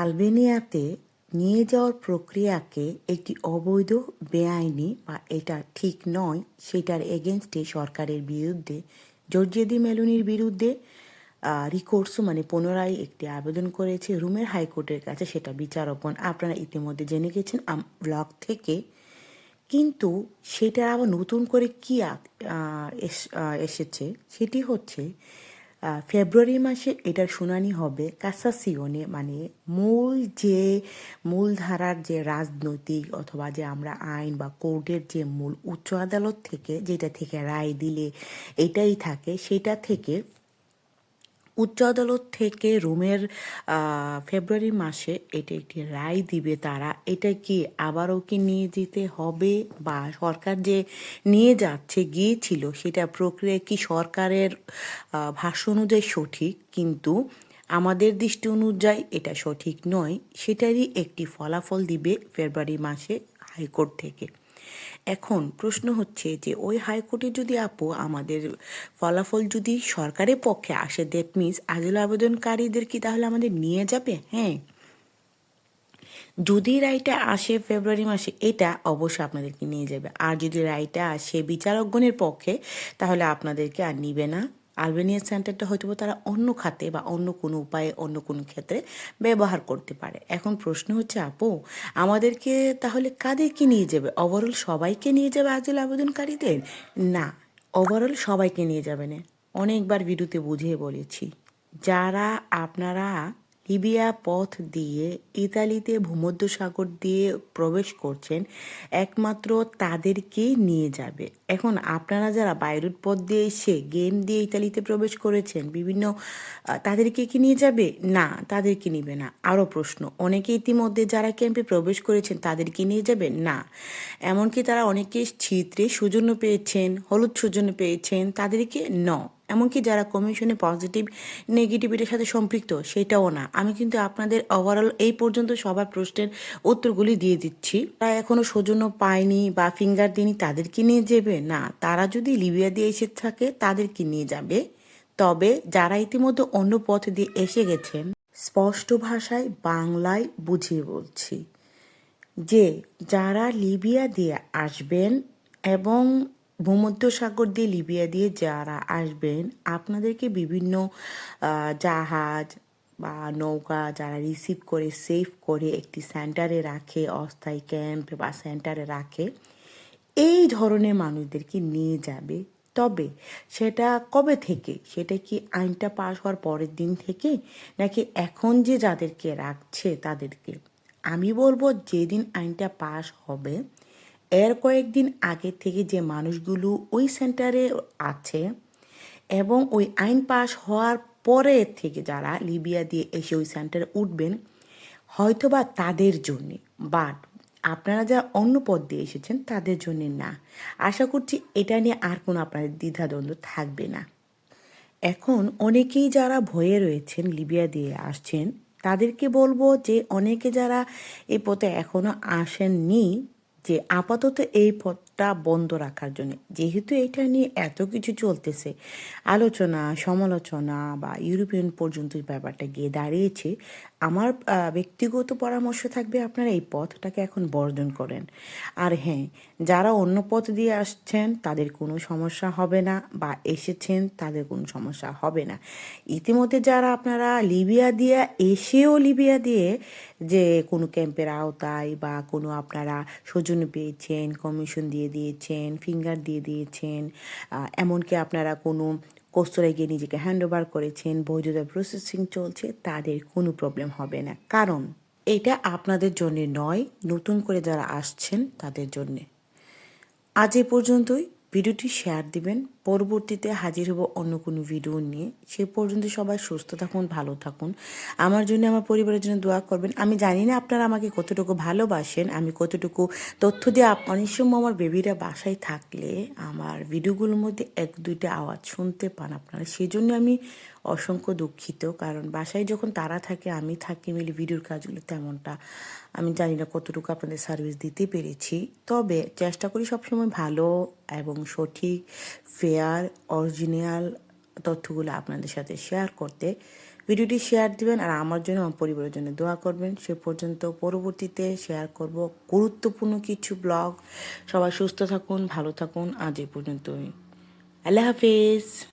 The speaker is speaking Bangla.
আলবেনিয়াতে নিয়ে যাওয়ার প্রক্রিয়াকে একটি অবৈধ বেআইনি বা এটা ঠিক নয়, সেটার এগেনস্টে সরকারের বিরুদ্ধে, জর্জেদি মেলোনির বিরুদ্ধে রিকোর্স মানে পুনরায় একটি আবেদন করেছে রুমের হাইকোর্টের কাছে, সেটা বিচারকগণ। আপনারা ইতিমধ্যে জেনে গেছেন ব্লগ থেকে। কিন্তু সেটা আবার নতুন করে কি এসেছে? সেটি হচ্ছে ফেব্রুয়ারি মাসে এটার শুনানি হবে কাসাসিওনে মানে মূল যে মূলধারার যে রাজনৈতিক অথবা যে আমরা আইন বা কোর্টের যে মূল উচ্চ আদালত থেকে, যেটা থেকে রায় দিলে এটাই থাকে, সেটা থেকে উচ্চ আদালত থেকে রোমের ফেব্রুয়ারি মাসে এটা একটি রায় দিবে তারা। এটা কি আবারও কি নিয়ে যেতে হবে বা সরকার যে নিয়ে যাচ্ছে, গিয়েছিল, সেটা প্রক্রিয়া কি সরকারের ভাষ্য অনুযায়ী সঠিক? কিন্তু আমাদের দৃষ্টি অনুযায়ী এটা সঠিক নয়। সেটারই একটি ফলাফল দিবে ফেব্রুয়ারি মাসে হাইকোর্ট থেকে। এখন প্রশ্ন হচ্ছে যে, ওই হাইকোর্টে যদি আপু আমাদের ফলাফল যদি সরকারের পক্ষে আসে দ্যাট মিনস আজিল আবেদনকারীদের কি তাহলে আমাদের নিয়ে যাবে? হ্যাঁ। যদি রায়টা আসে ফেব্রুয়ারি মাসে, এটা অবশ্যই আপনাদেরকে নিয়ে যাবে। আর যদি রায়টা আসে বিচারকগণের পক্ষে, তাহলে আপনাদেরকে আর নিবে না। আলবেনিয়া সেন্টারটা হয়তো তারা অন্য খাতে বা অন্য কোনো উপায়ে, অন্য কোনো ক্ষেত্রে ব্যবহার করতে পারে। এখন প্রশ্ন হচ্ছে, আপু, আমাদেরকে তাহলে কাদেরকে নিয়ে যাবে? ওভারঅল সবাইকে নিয়ে যাবে আজিল আবেদনকারীদের? না ওভারঅল সবাইকে নিয়ে যাবে না। অনেকবার ভিডিওতে বুঝিয়ে বলেছি, যারা আপনারা লিবিয়া পথ দিয়ে ইতালিতে ভূমধ্যসাগর দিয়ে প্রবেশ করছেন একমাত্র তাদেরকেই নিয়ে যাবে। এখন আপনারা যারা বাইরুট পথ দিয়ে এসে গেম দিয়ে ইতালিতে প্রবেশ করেছেন, বিভিন্ন তাদেরকে কি নিয়ে যাবে? না, তাদেরকে নিবে না। আরও প্রশ্ন, অনেকে ইতিমধ্যে যারা ক্যাম্পে প্রবেশ করেছেন, তাদেরকে নিয়ে যাবে? না। এমনকি তারা অনেকে ছিত্রে সৌজন্য পেয়েছেন, হলুদ সৌজন্য পেয়েছেন, তাদেরকে ন। এমনকি যারা কমিশনে পজিটিভ নেগেটিভিটির সাথে সম্পৃক্ত, সেটাও না। আমি কিন্তু আপনাদের ওভারঅল এই পর্যন্ত সবার প্রশ্নের উত্তরগুলি দিয়ে দিচ্ছি। তারা এখনও সৌজন্য পায়নি বা ফিঙ্গার দিনি তাদেরকে নিয়ে যাবে? না, তারা যদি লিবিয়া দিয়ে এসে থাকে, তাদেরকে নিয়ে যাবে। তবে যারা ইতিমধ্যে অন্য পথ দিয়ে এসে গেছেন, স্পষ্ট ভাষায় বাংলায় বুঝিয়ে বলছি যে, যারা লিবিয়া দিয়ে আসবেন এবং ভূমধ্যসাগর দিয়ে লিবিয়া দিয়ে যারা আসবেন, আপনাদেরকে বিভিন্ন জাহাজ বা নৌকা যারা রিসিভ করে সেভ করে একটি সেন্টারে রাখে, অস্থায়ী ক্যাম্প বা সেন্টারে রাখে, এই ধরনের মানুষদেরকে নিয়ে যাবে। তবে সেটা কবে থেকে? সেটা কি আইনটা পাশ হওয়ার পরের দিন থেকে? নাকি এখন যে যাদেরকে রাখছে তাদেরকে? আমি বলব যেদিন আইনটা পাশ হবে এর কয়েকদিন আগে থেকে যে মানুষগুলো ওই সেন্টারে আছে এবং ওই আইন পাশ হওয়ার পরে থেকে যারা লিবিয়া দিয়ে এসে ওই সেন্টারে উঠবেন, হয়তোবা তাদের জন্যে। বাট আপনারা যারা অন্য পথ দিয়ে এসেছেন, তাদের জন্য না। আশা করছি এটা নিয়ে আর কোনো আপনাদের দ্বিধাদ্বন্দ্ব থাকবে না। এখন অনেকেই যারা ভয়ে রয়েছেন, লিবিয়া দিয়ে আসছেন, তাদেরকে বলব যে অনেকে যারা এই পথে এখনও আসেননি যে আপাতত এই পথটা বন্ধ রাখার জন্য। যেহেতু এটা নিয়ে এত কিছু চলতেছে, আলোচনা, সমালোচনা বা ইউরোপিয়ান পর্যন্ত ব্যাপারটা গিয়ে দাঁড়িয়েছে, আমার ব্যক্তিগত পরামর্শ থাকবে আপনারা এই পথটাকে এখন বর্জন করেন। আর হ্যাঁ যারা অন্য পথ দিয়ে আসছেন, তাদের কোনো সমস্যা হবে না বা এসেছেন, তাদের কোনো সমস্যা হবে না। ইতিমধ্যে যারা আপনারা লিবিয়া দিয়ে, এসেও লিবিয়া দিয়ে যে কোনো ক্যাম্পের আওতায় বা কোনো আপনারা সৌজন্য পেয়েছেন, কমিশন দিয়ে দিয়েছেন ফিঙ্গার দিয়ে দিয়েছেন এমনকি আপনারা কোনো কোস্তরায় গিয়ে নিজেকে হ্যান্ড ওভার করেছেন, বৈধতা প্রসেসিং চলছে, তাদের কোনো প্রবলেম হবে না। কারণ এটা আপনাদের জন্য নয়, নতুন করে যারা আসছেন তাদের জন্যে। আজ এ পর্যন্তই। ভিডিওটি শেয়ার দিবেন। পরবর্তীতে হাজির হব অন্য কোনো ভিডিও নিয়ে। সে পর্যন্ত সবাই সুস্থ থাকুন, ভালো থাকুন। আমার জন্য, আমার পরিবারের জন্য দোয়া করবেন। আমি জানি না আপনারা আমাকে কতটুকু ভালোবাসেন। আমি কতটুকু তথ্য দিয়ে অনেক সময় আমার বেবিরা বাসায় থাকলে আমার ভিডিওগুলোর মধ্যে এক দুইটা আওয়াজ শুনতে পান আপনারা। সেই জন্য আমি অসংখ্য দুঃখিত। কারণ বাসায় যখন তারা থাকে, আমি থাকি মিলে ভিডিওর কাজগুলো তেমনটা। আমি জানি না কতটুকু আপনাদের সার্ভিস দিতে পেরেছি। তবে চেষ্টা করি সবসময় ভালো এবং সঠিক ফেয়ার অরিজিনাল তথ্যগুলো আপনাদের সাথে শেয়ার করতে। ভিডিওটি শেয়ার দিবেন আর আমার জন্য, আমার পরিবারের জন্য দোয়া করবেন। সে পর্যন্ত পরবর্তীতে শেয়ার করব গুরুত্বপূর্ণ কিছু ব্লগ সবাই সুস্থ থাকুন, ভালো থাকুন। আজ এই পর্যন্তই। আল্লাহ হাফিজ।